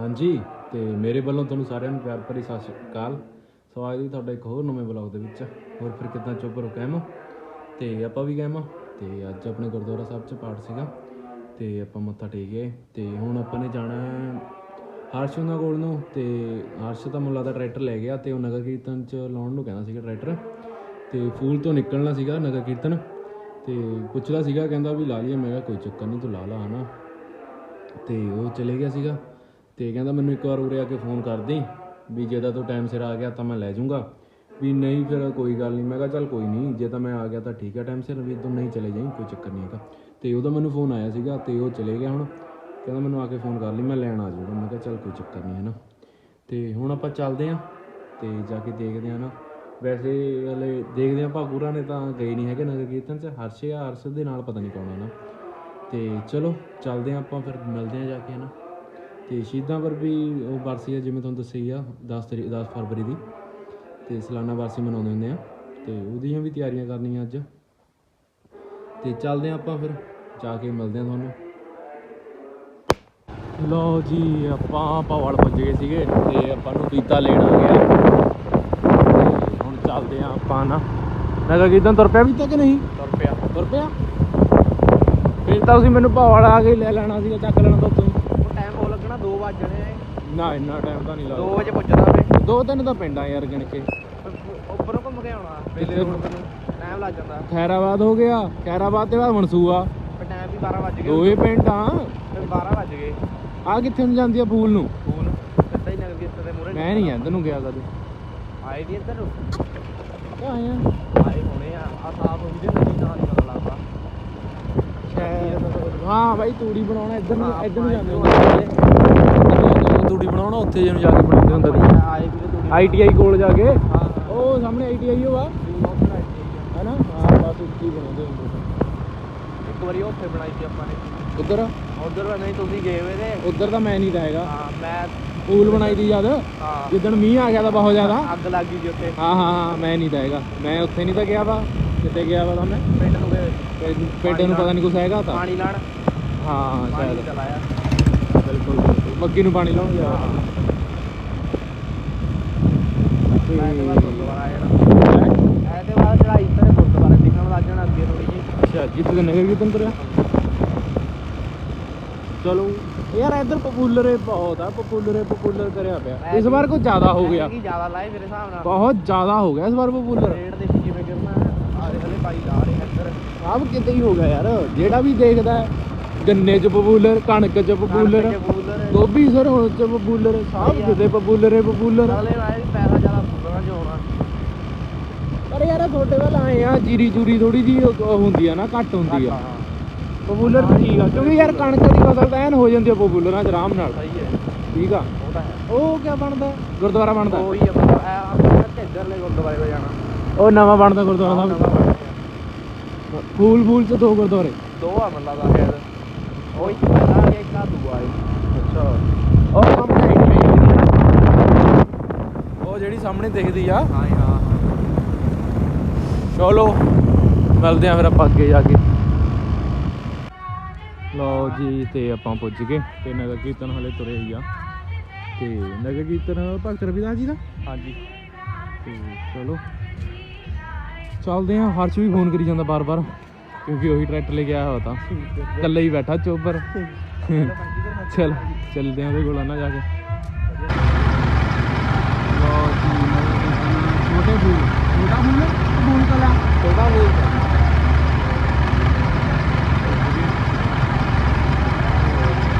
ਹਾਂਜੀ, ਤੇ ਮੇਰੇ ਵੱਲੋਂ ਤੁਹਾਨੂੰ ਸਾਰਿਆਂ ਨੂੰ ਪਿਆਰ ਭਰੀ ਸਤਿ ਸ਼੍ਰੀ ਅਕਾਲ। ਸਵਾਗਤ ਅੱਜ ਦੀ ਤੁਹਾਡਾ ਇੱਕ ਹੋਰ ਨਵੇਂ ਬਲੌਗ ਦੇ ਵਿੱਚ, ਹੋਰ ਫਿਰ ਕਿਦਾਂ ਚੁੱਪ ਰੋ ਕਾਇਮ ਤੇ ਆਪਾਂ ਵੀ ਕਾਇਮ ਆ ਤੇ ਅੱਜ ਆਪਣੇ ਗੁਰਦੁਆਰਾ ਸਾਹਿਬ 'ਚ ਪਾਠ ਸੀਗਾ, ਤੇ ਆਪਾਂ ਮੱਥਾ ਟੇਕ ਗਏ ਤੇ ਹੁਣ ਆਪਾਂ ਨੇ ਜਾਣਾ ਹਰਸ਼ ਉਹਨਾਂ ਕੋਲ ਨੂੰ, ਤੇ ਹਰਸ਼ ਤਾਂ ਮੁੱਲਾ ਦਾ ਟਰੈਕਟਰ ਲੈ ਗਿਆ, ਤੇ ਉਹ ਨਗਰ ਕੀਰਤਨ 'ਚ ਲਾਉਣ ਨੂੰ ਕਹਿੰਦਾ ਸੀਗਾ ਟਰੈਕਟਰ। ਤੇ ਫੂਲ ਤੋਂ ਨਿਕਲਣਾ ਸੀਗਾ ਨਗਰ ਕੀਰਤਨ, ਤੇ ਪੁੱਛਦਾ ਸੀਗਾ, ਕਹਿੰਦਾ ਵੀ ਲਾ ਲਈਏ, ਮੈਂ ਕਿਹਾ ਕੋਈ ਚੱਕਰ ਨਹੀਂ, ਤੂੰ ਲਾ ਲਾ ਹਨਾ। ਤੇ ਉਹ ਚਲੇ ਗਿਆ ਸੀਗਾ। ਤੇ ਕਹਿੰਦਾ ਮੈਨੂੰ ਇੱਕ ਵਾਰ ਉਰੇ ਆ ਕੇ ਫੋਨ ਕਰ ਦੇ ਵੀ ਜੇ ਤਾਂ ਤੂੰ ਟਾਈਮ ਸਿਰ ਆ ਗਿਆ ਤਾਂ ਮੈਂ ਲੈ ਜਾਊਂਗਾ। ਵੀ ਨਹੀਂ ਫਿਰ ਕੋਈ ਗੱਲ ਨਹੀਂ, ਮੈਂ ਕਿਹਾ ਚੱਲ ਕੋਈ ਨਹੀਂ, ਜੇ ਤਾਂ ਮੈਂ ਆ ਗਿਆ ਤਾਂ ਠੀਕ ਹੈ ਟਾਈਮ ਸਿਰ, ਵੀ ਤੂੰ ਨਹੀਂ ਚਲੇ ਜਾਈਂ, ਕੋਈ ਚੱਕਰ ਨਹੀਂ ਹੈਗਾ। ਤੇ ਉਹਦਾ ਮੈਨੂੰ ਫੋਨ ਆਇਆ ਸੀਗਾ ਤੇ ਉਹ ਚਲੇ ਗਿਆ ਹੁਣ। ਕਹਿੰਦਾ ਮੈਨੂੰ ਆ ਕੇ ਫੋਨ ਕਰ ਲਈ, ਮੈਂ ਲੈਣ ਆ ਜਾਊਗਾ, ਮੈਂ ਕਿਹਾ ਚੱਲ ਕੋਈ ਚੱਕਰ ਨਹੀਂ ਹੈ ਨਾ ਤੇ ਹੁਣ ਆਪਾਂ ਚੱਲਦੇ ਆਂ ਤੇ ਜਾ ਕੇ ਦੇਖਦੇ ਆਂ ਨਾ। ਵੈਸੇ ਹਲੇ ਦੇਖਦੇ ਆਂ ਭਾਗੂਰਾ ਨੇ ਤਾਂ ਗਏ ਨਹੀਂ ਹੈਗੇ ਨਗਰ ਕੀਰਤਨ ਚ, ਹਰਸ਼ੇ ਆ ਹਰਸ਼ ਦੇ ਨਾਲ ਪਤਾ ਨਹੀਂ ਕੌਣ ਹੈ ਨਾ। ਤੇ ਚਲੋ ਚੱਲਦੇ ਆਂ ਆਪਾਂ ਫਿਰ, ਮਿਲਦੇ ਆਂ ਜਾ ਕੇ ਨਾ ਤੇ ਸ਼ਹੀਦਾਂ ਪਰ ਵੀ ਉਹ ਬਰਸੀ ਆ ਜਿਵੇਂ ਤੁਹਾਨੂੰ ਦੱਸਿਆ ਹੀ ਆ 10 ਤਰੀਕ 10 ਫਰਵਰੀ ਦੀ। ਤੇ ਸਾਲਾਨਾ ਬਰਸੀ ਮਨਾਉਂਦੇ ਹੁੰਦੇ ਆ। ਤੇ ਉਹਦੀਆਂ ਵੀ ਤਿਆਰੀਆਂ ਕਰਨੀਆਂ ਅੱਜ। ਤੇ ਚੱਲਦੇ ਆਂ ਆਪਾਂ ਫਿਰ ਜਾ ਕੇ ਮਿਲਦੇ ਆਂ ਤੁਹਾਨੂੰ। ਲੋ ਜੀ ਆਪਾਂ ਪਵਾਲ ਪੁੱਜ ਗਏ ਸੀਗੇ ਤੇ ਆਪਾਂ ਨੂੰ ਪੀਤਾ ਲੈਣ ਆ ਗਿਆ। ਹੁਣ ਚੱਲਦੇ ਆਂ ਆਪਾਂ ਨਾ। ਨਗਰ ਕੀਰਤਨ ਤੁਰ ਪਿਆ ਪੀਤਾ ਕਿ ਨਹੀਂ? ਤੁਰ ਪਿਆ। ਤੁਰ ਪਿਆ? ਫਿਰ ਤਾਂ ਤੁਸੀਂ ਮੈਨੂੰ ਪਵਾਲ ਆ ਕੇ ਲੈ ਲੈਣਾ ਸੀਗਾ ਚੱਕ ਲੈਣਾ ਤੋਂ ਲੱਗਣਾ 2 ਵਜ ਜਾਣੇ ਨਾ ਇੰਨਾ ਟਾਈਮ ਤਾਂ ਨਹੀਂ 2 ਲੱਗਦਾ ਵਜੇ ਪੁੱਜਣਾ ਵੇ ਦੋ ਤਿੰਨ ਤਾਂ ਪਿੰਡਾਂ ਯਾਰ ਗਿਣ ਕੇ। ਉੱਪਰੋਂ ਘੁੰਮ ਕੇ ਆਉਣਾ। ਕਿੱਥੇ? ਰੋਡ ਨੂੰ ਟਾਈਮ ਲੱਗ ਜਾਂਦਾ। ਖੈਰਾਬਾਦ ਹੋ ਗਿਆ। ਖੈਰਾਬਾਦ ਤੇ ਬਾਅਦ ਮਨਸੂਆ। ਪਰ ਟਾਈਮ ਵੀ 12 ਵਜ ਗਏ। ਦੋਏ ਪਿੰਡਾਂ ਫਿਰ 12 ਵਜ ਗਏ। ਆ ਕਿੱਥੇ ਨੂੰ ਜਾਂਦੀ ਆ ਫੂਲ ਨੂੰ? ਫੋਨ ਸਿੱਧਾ ਹੀ ਨਗਰ ਕੀਰਤਨ ਦੇ ਮੂਹਰੇ। ਮੈਂ ਨਹੀਂ ਇੱਧਰ ਨੂੰ ਗਿਆ ਕਦੇ। ਆਏ ਨਹੀਂ ਇੱਧਰ ਨੂੰ? ਆਇਆ ਆਏ ਹੋਣੇ ਆ। ਆ ਸਾਫ਼ ਹੋ ਗਈ ਤੇ ਨਦੀ ਨਾਲ ਹੀ ਪਤਾ ਲੱਗਦਾ। ਹਾਂ ਬਾਈ ਤੂੜੀ ਬਣਾਉਣਾ ਇੱਧਰ ਨੂੰ ਹਾਂ, ਇੱਧਰ ਨੂੰ ਜਾਂਦੇ ਸੀ। ਤੂੜੀ ਬਣਾਉਣਾ ਉੱਥੇ ਜਿਹਨੂੰ ਜਾ ਕੇ ਬਣਾਉਂਦੇ ਹੁੰਦੇ ਸੀ ਤੂੜੀ ਆਈਟੀਆਈ ਕੋਲ ਜਾ ਕੇ। ਹਾਂ ਉਹ ਸਾਹਮਣੇ ਆਈਟੀਆਈ ਸੀ। ਹੈਨਾ? ਹਾਂ ਬਸ ਉੱਥੇ ਹੀ ਬਣਾਉਂਦੇ ਹੁੰਦੇ ਸੀ ਇੱਕ ਵਾਰੀ ਉੱਥੇ ਬਣਾਈ ਸੀ ਆਪਾਂ ਨੇ। ਉੱਧਰ? ਉਧਰ ਨਹੀਂ ਤੁਸੀਂ ਗਏ ਹੋਏ ਤੇ। ਉੱਧਰ ਤਾਂ ਮੈਂ ਨਹੀਂ ਹੈਗਾ। ਹਾਂ ਮੈਂ ਪੂਲ ਬਣਾਈ ਦੀ ਯਾਦ? ਹਾਂ। ਜਿੱਦਣ ਮੀਂਹ ਆ ਗਿਆ ਤਾਂ ਬਹੁਤ ਜ਼ਿਆਦਾ। ਅੱਗ ਲੱਗ ਗਈ ਜੀ ਉੱਥੇ। ਹਾਂ ਹਾਂ ਮੈਂ ਨਹੀਂ ਹੈਗਾ। ਮੈਂ ਉੱਥੇ ਨਹੀਂ ਤਾਂ ਗਿਆ ਵਾ। ਕਿੱਥੇ ਗਿਆ ਵਾ ਤਾਂ ਮੈਂ? ਪਿੰਡ ਨੂੰ ਗਏ ਪਿੰਡ- ਨੂੰ ਪਤਾ ਨਹੀਂ ਕੁਛ ਹੈਗਾ ਤਾਂ। ਪਾਣੀ ਲਾਣ ਹਾਂ ਸ਼ਾਇਦ ਬਿਲਕੁਲ। ਮੱਕੀ ਨੂੰ ਪਾਣੀ ਲਾਉਣ ਗਿਆ ਤੇ ਮੈਂ ਤੇ ਬਾਅਦ ਗੁਰਦੁਆਰਾ ਜਿਹੜਾ ਐ ਤੇ ਬਾਅਦ ਚੜਾਈ ਤੇ ਗੁਰਦੁਆਰੇ ਦਿਖਣ ਲੱਗ ਜਾਣਾ ਅੱਗੇ ਥੋੜੀ ਜੀ ਅੱਛਾ ਜਿੱਥੇ ਤੇ ਨਗਰ ਕੀਰਤਨ ਤੁਰਿਆ ਚਲੋ ਯਾਰ ਇੱਧਰ ਪਪੂਲਰੇ ਬਹੁਤ ਆ ਪਪੂਲਰੇ ਪਪੂਲਰ ਕਰਿਆ ਪਿਆ। ਇਸ ਵਾਰ ਕੁਝ ਜ਼ਿਆਦਾ ਹੋ ਗਿਆ। ਕੀ ਜ਼ਿਆਦਾ ਲਾਏ ਮੇਰੇ ਹਿਸਾਬ ਨਾਲ। ਬਹੁਤ ਜ਼ਿਆਦਾ ਹੋ ਗਿਆ ਇਸ ਵਾਰ ਪਪੂਲਰ ਰੇਟ ਦੇਖੀ ਜਿਵੇਂ ਕਰਨਾ ਆ ਦੇ ਹਲੇ ਭਾਈ ਲਾ ਰਹੇ ਇੱਧਰ। ਸਭ ਕਿਤੇ ਹੀ ਹੋ ਗਿਆ ਯਾਰ। ਜਿਹੜਾ ਵੀ ਦੇਖਦਾ ਗੰਨੇ 'ਚ ਪਪੂਲਰ ਕਣਕ 'ਚ ਪਪੂਲਰ। ਗੋਭੀ ਸਰੋਂ 'ਚ ਪਪੂਲਰ ਸਭ ਕਿਤੇ ਪਪੂਲਰੇ ਪਪੂਲਰ ਨਾਲੇ ਵਾਲੇ ਪੈਸਾ ਜ਼ਿਆਦਾ ਫੁੱਲਣਾ ਚ ਹੋਣਾ। ਪਰ ਯਾਰ ਤੁਹਾਡੇ ਵੱਲ ਆਏ ਆ ਜੀਰੀ ਜੂਰੀ ਥੋੜੀ ਜੀ ਹੁੰਦੀ ਆ ਨਾ ਘੱਟ ਹੁੰਦੀ ਆ। ਪਪੂਲਰ ਵੀ ਠੀਕ ਆ ਕਿਉਂਕਿ ਯਾਰ ਕਣਕ ਦੀ ਫਸਲ ਤਾਂ ਐਨ ਹੋ ਜਾਂਦੀ ਆ ਪਪੂਲਰਾਂ 'ਚ ਆਰਾਮ ਨਾਲ। ਸਹੀ ਹੈ। ਠੀਕ ਆ? ਉਹ ਤਾਂ ਹੈ। ਉਹ ਕਿਆ ਬਣਦਾ? ਗੁਰਦੁਆਰਾ ਬਣਦਾ? ਉਹੀ ਆ ਮਤਲਬ ਐ ਆਪਾਂ ਢਿੱਡਰਲੇ ਗੁਰਦੁਆਰੇ ਕੋ ਜਾਣਾ। ਉਹ ਨਵਾਂ ਬਣਦਾ ਗੁਰਦੁਆਰਾ ਸਾਹਿਬ। ਫੂਲ ਫੂਲ 'ਚ ਦੋ ਗੁਰਦੁਆਰੇ। ਦੋ ਆ ਮੱਲਾ ਦਾ ਸ਼ਾਇਦ। ਉਹ ਇੱਕ ਆ ਇੱਕ ਆ ਦੂਆ ਹੈ ਅੱਛਾ। ਉਹ ਸਾਹਮਣੇ ਆਈ ਉਹ ਜਿਹੜੀ ਸਾਹਮਣੇ ਦਿਖਦੀ ਆ। ਹਾਂ ਹਾਂ ਚਲੋ ਮਿਲਦੇ ਆ ਫਿਰ ਆਪਾਂ ਅੱਗੇ ਜਾ ਕੇ। ਲਓ ਜੀ ਤੇ ਆਪਾਂ ਪੁੱਜ ਗਏ। ਤੇ ਨਗਰ ਕੀਰਤਨ ਹਲੇ ਤੁਰੇ ਹੀ ਆ। ਤੇ ਨਗਰ ਕੀਰਤਨ ਭਗਤ ਰਵਿਦਾਸ ਜੀ ਦਾ? ਹਾਂਜੀ। ਤੇ ਚਲੋ। ਚੱਲਦੇ ਆ ਹਰਸ਼ ਵੀ ਫੋਨ ਕਰੀ ਜਾਂਦਾ ਬਾਰ-ਬਾਰ। ਕਿਉਂਕਿ ਉਹੀ ਟਰੈਕਟਰ ਲੈ ਕੇ ਆਇਆ ਹੋਇਆ ਤਾਂ। ਇਕੱਲੇ ਹੀ ਬੈਠਾ ਚੋਬਰ। ਚਲ ਚੱਲਦੇ ਆ ਉਹਦੇ ਕੋਲ ਨਾ ਜਾ ਕੇ। ਛੋਟੇ ਕਲਾ ਬੋਲ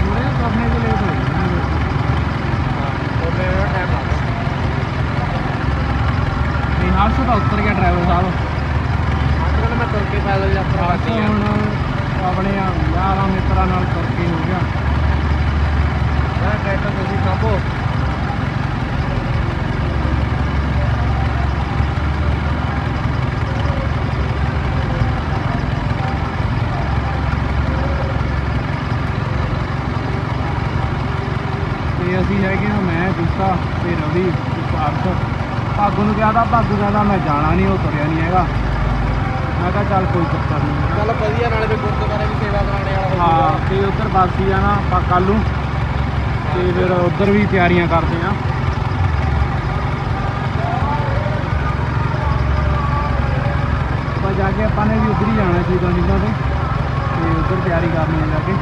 ਥੋੜਾ ਕਰਨੇ ਦੇ ਲੇਟ ਹੋ ਗਏ ਉਹ ਮੇਰਾ ਟਾਈਮ ਲੱਗਦਾ ਨਹੀਂ ਹਰਸ਼ ਤਾਂ ਉੱਤਰ ਗਿਆ ਡਰਾਈਵਰ ਸਾਹਿਬ ਅੱਜ ਮੈਂ ਤੁਰ ਕੇ ਪੈਦਲ ਯਾਤਰਾ ਕਰਦੀ ਆ। ਆਪਣੇ ਯਾਰਾਂ ਮਿੱਤਰਾਂ ਨਾਲ ਤੁਰ ਕੇ ਹੋ ਗਿਆ। ਮੈਂ ਟਰੈਕਟਰ ਤੁਸੀਂ ਸਾਂਭੋ ਤੇ ਅਸੀਂ ਹੈਗੇ ਆ ਮੈਂ ਦੀਪਾ ਤੇ ਰਵੀ ਤੇ ਪਾਰਥ ਭਾਗੂ ਨੂੰ ਕਿਹਾ ਤਾਂ ਭਾਗੂ ਕਹਿੰਦਾ ਮੈਂ ਜਾਣਾ ਨਹੀਂ ਉਹ ਤੁਰਿਆ ਨਹੀਂ ਹੈਗਾ। ਮੈਂ ਕਿਹਾ ਚੱਲ ਕੋਈ ਚੱਕਰ ਨਹੀਂ। ਚੱਲ ਵਧੀਆ ਨਾਲੇ ਵੀ ਗੁਰਦੁਆਰੇ ਵੀ ਸੇਵਾ ਕਰਾਣੇ ਵਾਲਾ ਹੋ ਹਾਂ ਤੇ ਉੱਧਰ ਬਾਸੀ ਜਾਣਾ ਆਪਾਂ ਕੱਲ ਨੂੰ ਤੇ ਫਿਰ ਉੱਧਰ ਵੀ ਤਿਆਰੀਆਂ ਕਰਦੇ ਆ ਆਪਾਂ ਜਾ ਕੇ ਆਪਾਂ ਨੇ ਵੀ ਉੱਧਰ ਹੀ ਜਾਣਾ ਸੀ ਤਾਂ ਨਿੱਘਾਂ ਤੇ ਤੇ ਉੱਧਰ ਤਿਆਰੀ ਕਰਨੀ ਆ ਜਾ ਕੇ।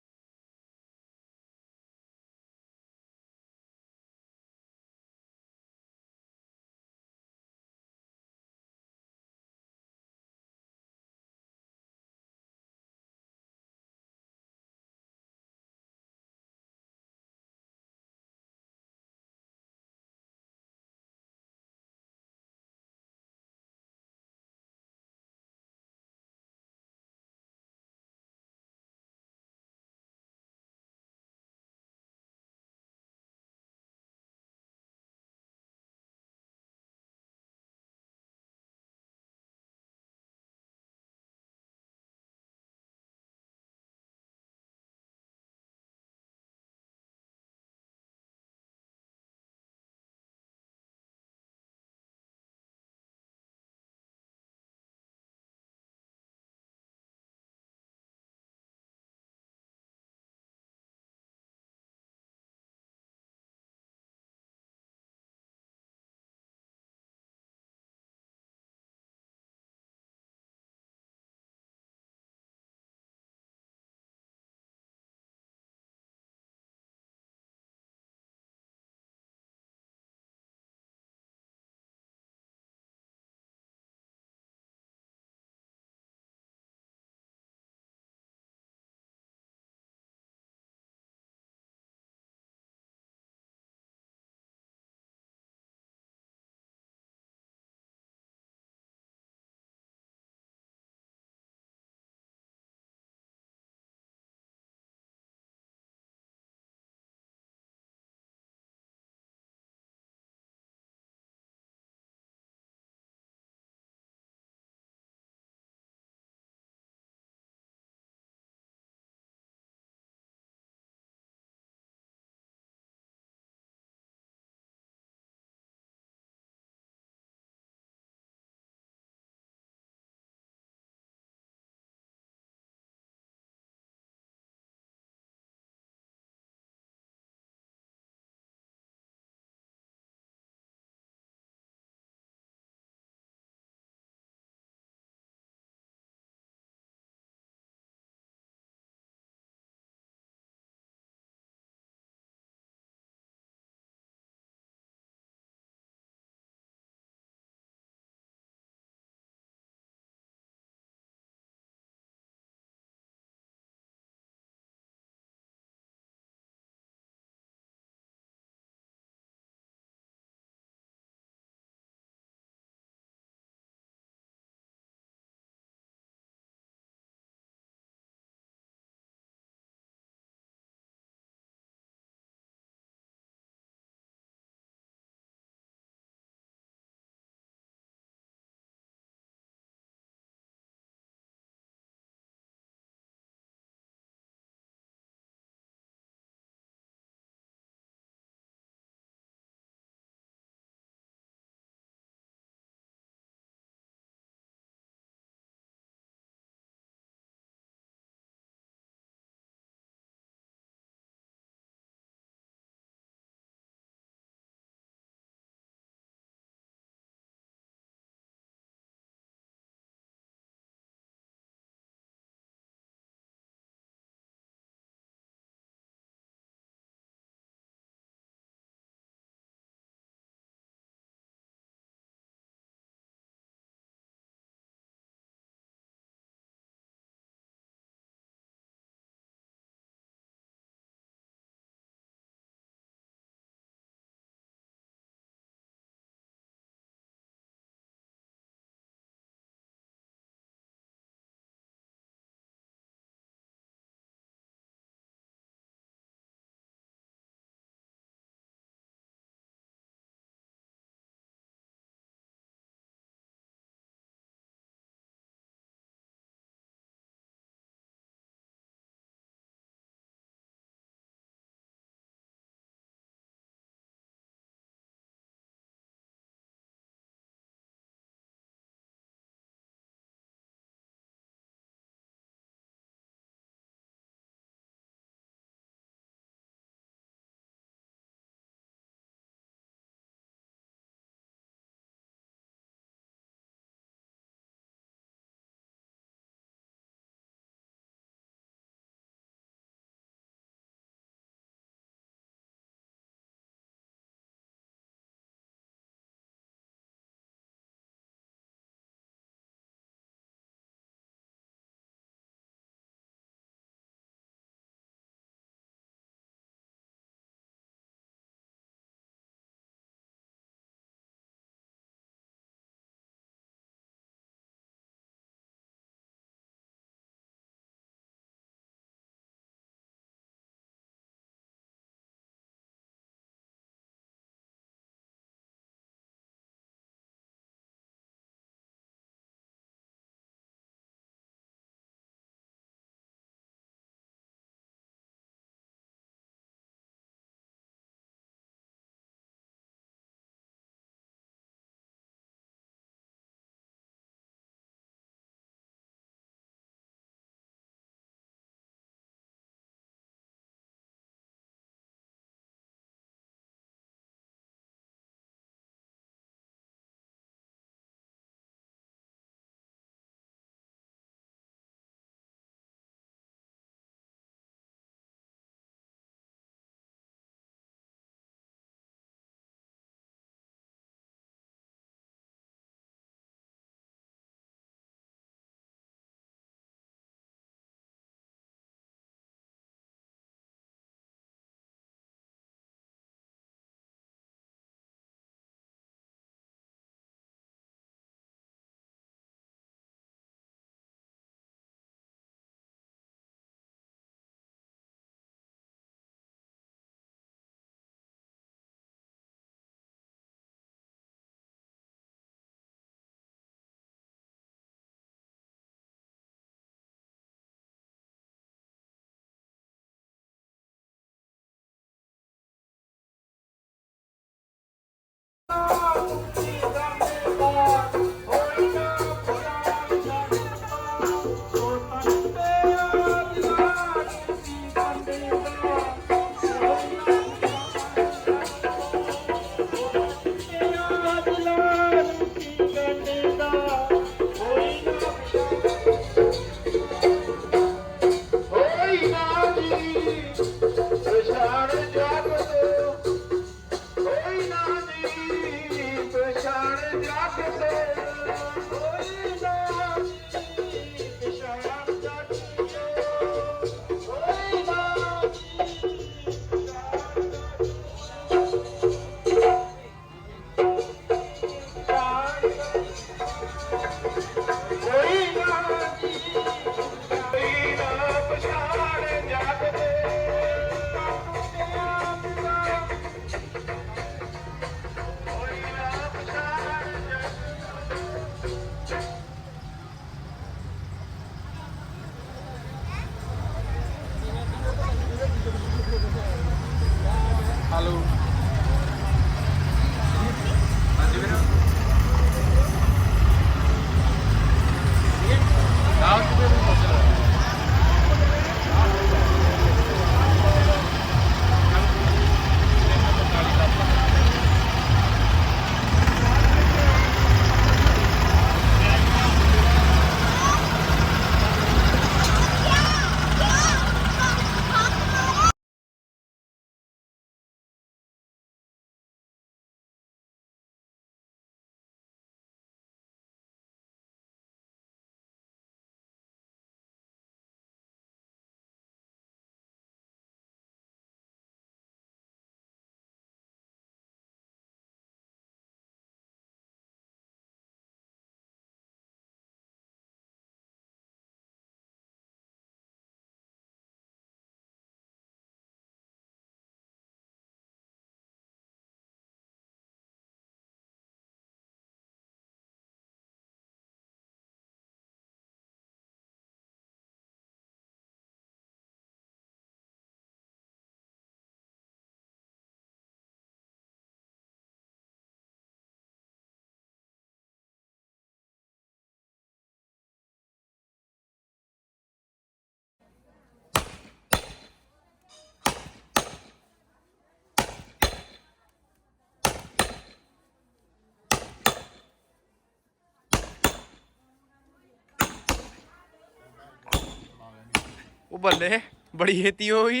ਉਹ ਬੱਲੇ ਬੜੀ ਛੇਤੀ ਹੋਈ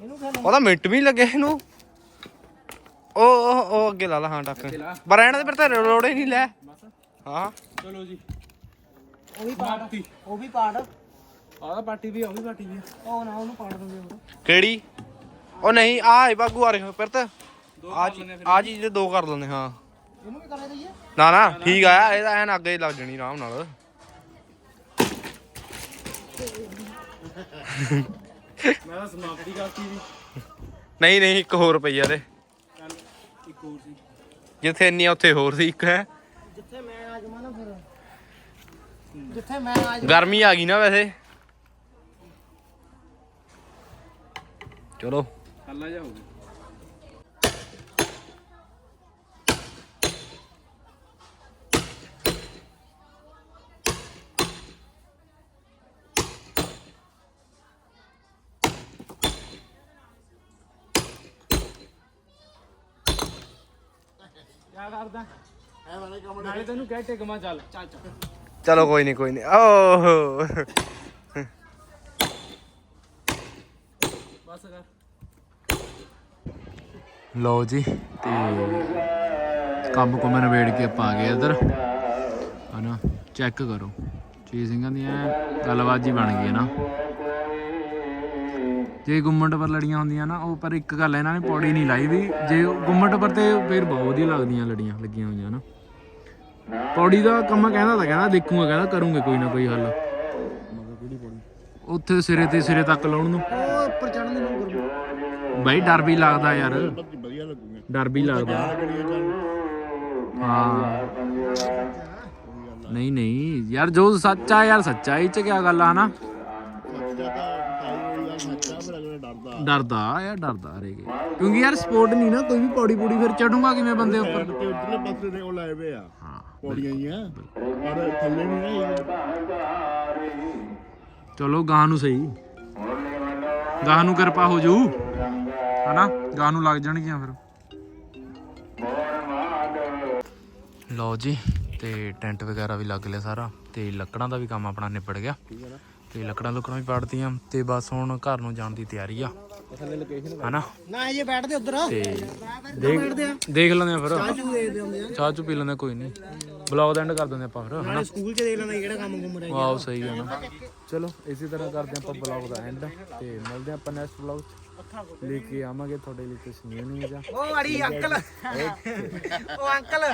ਇਹਨੂੰ ਖਾ ਉਹਦਾ ਮਿੰਟ ਵੀ ਨੀ ਲੱਗੇ ਇਹਨੂੰ। ਉਹ ਉਹ ਉਹ ਅੱਗੇ ਲਾ ਲਾ ਹਾਂ ਟੱਕ ਪਰ ਇਹਨਾਂ ਦੇ ਫਿਰ ਤਾਂ ਲੋੜ ਹੀ ਨਹੀਂ ਲੈ। ਹਾਂ। ਚਲੋ ਜੀ। ਉਹ ਵੀ ਪਾੜ। ਉਹ ਵੀ ਪਾੜ। ਆਹ ਪਾਰਟੀ ਵੀ ਉਹ ਵੀ ਪਾਰਟੀ ਵੀ ਉਹ ਨਾ ਉਹਨੂੰ ਪਾੜ ਦਿੰਦੇ ਹੋਰ ਕਿਹੜੀ? ਉਹ ਨਹੀਂ ਆ ਬਾਗੂ ਆ ਰਹੇ ਫਿਰ ਤਾਂ ਆ ਆ ਚੀਜ਼ ਦੇ ਦੋ ਕਰ ਲੈਂਦੇ ਹਾਂ। ਇਹਨੂੰ ਵੀ ਕਰਨੇ ਦਈਏ ਨਾ ਨਾ ਠੀਕ ਆ ਇਹਦਾ ਐਨ ਅੱਗੇ ਹੀ ਲੱਗ ਜਣੀ ਆਰਾਮ ਨਾਲ। ਮੈਂ ਤਾਂ ਸਮਾਪਤੀ ਕਰਤੀ ਵੀ ਨਹੀਂ ਨਹੀਂ ਇੱਕ ਹੋਰ ਪਈ ਯਾਰ ਇਹ। ਚੱਲ ਇੱਕ ਹੋਰ ਸੀ। ਜਿੱਥੇ ਇੰਨੀ ਆ ਉੱਥੇ ਹੋਰ ਸੀ ਇੱਕ ਹੈ। ਜਿੱਥੇ ਮੈਂ ਆ ਜਾਵਾਂ ਨਾ ਫਿਰ। ਜਿੱਥੇ ਮੈਂ ਆ ਗਰਮੀ ਆ ਗਈ ਨਾ ਵੈਸੇ। ਚਲੋ। ਹੱਲਾ ਜਾ ਹੋ ਗਿਆ। ਕਿਆ ਕਰਦਾ? ਨਾਲੇ ਤੈਨੂੰ ਕਹਿ ਟਿਕਮਾ ਚੱਲ ਚੱਲ ਚੱਲ। ਚਲੋ ਕੋਈ ਨਹੀਂ ਕੋਈ ਨਹੀਂ ਓਹ। ਬਸ ਕਰ। ਲਓ ਜੀ ਤੇ ਕੰਮ ਕੁਮ ਨਵੇੜ ਕੇ ਆਪਾਂ ਆ ਗਏ ਇੱਧਰ। ਹਨਾ ਚੈੱਕ ਕਰੋ। ਚੀਜ਼ਾਂ ਦੀਆਂ ਗੱਲਬਾਤ ਜੀ ਬਣ ਗਈ ਹੈ ਨਾ। ਜੇ ਗੁੰਮਟ ਪਰ ਲੜੀਆਂ ਹੁੰਦੀਆਂ ਨਾ ਉਹ ਪਰ ਇੱਕ ਗੱਲ ਇਹਨਾਂ ਨੇ ਪੌੜੀ ਨਹੀਂ ਲਾਈ ਵੀ ਜੇ ਗੁੰਮਟ ਪਰ ਤੇ ਫਿਰ ਬਹੁਤ ਵਧੀਆ ਲੱਗਦੀਆਂ ਲੜੀਆਂ ਲੱਗੀਆਂ ਹੋਈਆਂ ਨਾ। ਪੌੜੀ ਦਾ ਕੰਮ ਕਹਿੰਦਾ ਤਾਂ ਕਹਿੰਦਾ ਦੇਖੂਗਾ ਕਹਿੰਦਾ ਕਰੂੰਗੇ ਕੋਈ ਨਾ ਕੋਈ ਹੱਲ। ਉੱਥੇ ਸਿਰੇ ਤੇ ਸਿਰੇ ਤੱਕ ਲਾਉਣ ਨੂੰ। ਉਹ ਉੱਪਰ ਚੜਨ ਦੀ ਨੂੰ ਕਰੂੰ ਬਾਈ ਡਰ ਵੀ ਲੱਗਦਾ ਯਾਰ। ਡਰ ਵੀ ਲੱਗਦਾ। ਹਾਂ। ਨਹੀਂ ਨਹੀਂ। ਯਾਰ ਜੋ ਸੱਚਾ ਯਾਰ ਸੱਚਾਈ ਚ ਕੀ ਗੱਲ ਆ ਨਾ ਡਰਦਾ ਯਾਰ ਡਰਦਾ ਰਹੇਗੇ ਕਿਉਂਕਿ ਯਾਰ ਸਪੋਰਟ ਨਹੀਂ ਨਾ ਕੋਈ ਵੀ ਪੌੜੀ ਪੌੜੀ ਫਿਰ ਚੜੂਗਾ ਕਿਵੇਂ ਬੰਦੇ ਉੱਪਰ? ਤੇ ਉਧਰਲੇ ਪਾਸੇ ਨੇ ਉਹ ਲਾਏ ਵੇ ਆ ਹਾਂ ਪੌੜੀਆਂ ਹੀ ਆ। ਔਰ ਥੱਲੇ ਨਹੀਂ ਨਾ ਚਲੋ ਗਾਂ ਨੂੰ ਸਹੀ। ਗਾਂ ਨੂੰ ਕਿਰਪਾ ਹੋ ਜੂ। ਹਨਾ? ਗਾਂ ਨੂੰ ਲੱਗ ਜਾਣਗੀਆਂ ਫਿਰ। ਲਓ ਜੀ ਤੇ ਟੈਂਟ ਵਗੈਰਾ ਵੀ ਲੱਗ ਲਿਆ ਸਾਰਾ। ਤੇ ਲੱਕੜਾਂ ਦਾ ਵੀ ਕੰਮ ਆਪਣਾ ਨਿਬੜ ਗਿਆ। ਤੇ ਲੱਕੜਾਂ ਲੁਕੜਾਂ ਵੀ ਪਾੜਤੀਆਂ। ਤੇ ਬਸ ਹੁਣ ਘਰ ਨੂੰ ਜਾਣ ਦੀ ਤਿਆਰੀ ਆ। ਹਨਾ? ਨਾ ਇਹ ਬੈਠਦੇ ਉਧਰ। ਤੇ ਦੇਖ ਦੇਖ ਲੈਂਦੇ ਆ ਫਿਰ। ਚਾਹ ਚੂ ਪੀ ਲੈਂਦੇ ਕੋਈ ਨਹੀਂ। ਬਲੌਗ ਦਾ ਐਂਡ ਕਰ ਦਿੰਦੇ ਆਪਾਂ ਫਿਰ ਹਨਾ? ਸਕੂਲ ਚ ਦੇਖ ਲੈਣਾ ਕਿਹੜਾ ਕੰਮ ਗੁੰਮ ਰਿਹਾ ਵਾਓ ਸਹੀ ਹੈ ਨਾ ਚਲੋ ਇਸੇ ਤਰ੍ਹਾਂ ਕਰਦੇ ਆਪਾਂ ਬਲੌਗ ਦਾ ਐਂਡ ਤੇ ਮਿਲਦੇ ਆਪਾਂ ਨੈਕਸਟ ਬਲੌਗ ਚ। ਲੈ ਕੇ ਆਵਾਂਗੇ ਤੁਹਾਡੇ ਲਈ ਕੁਝ ਨਿਊ ਨਿਊਜ਼ ਆ। ਉਹ ਅੜੀ ਅੰਕਲ। ਉਹ ਅੰਕਲ।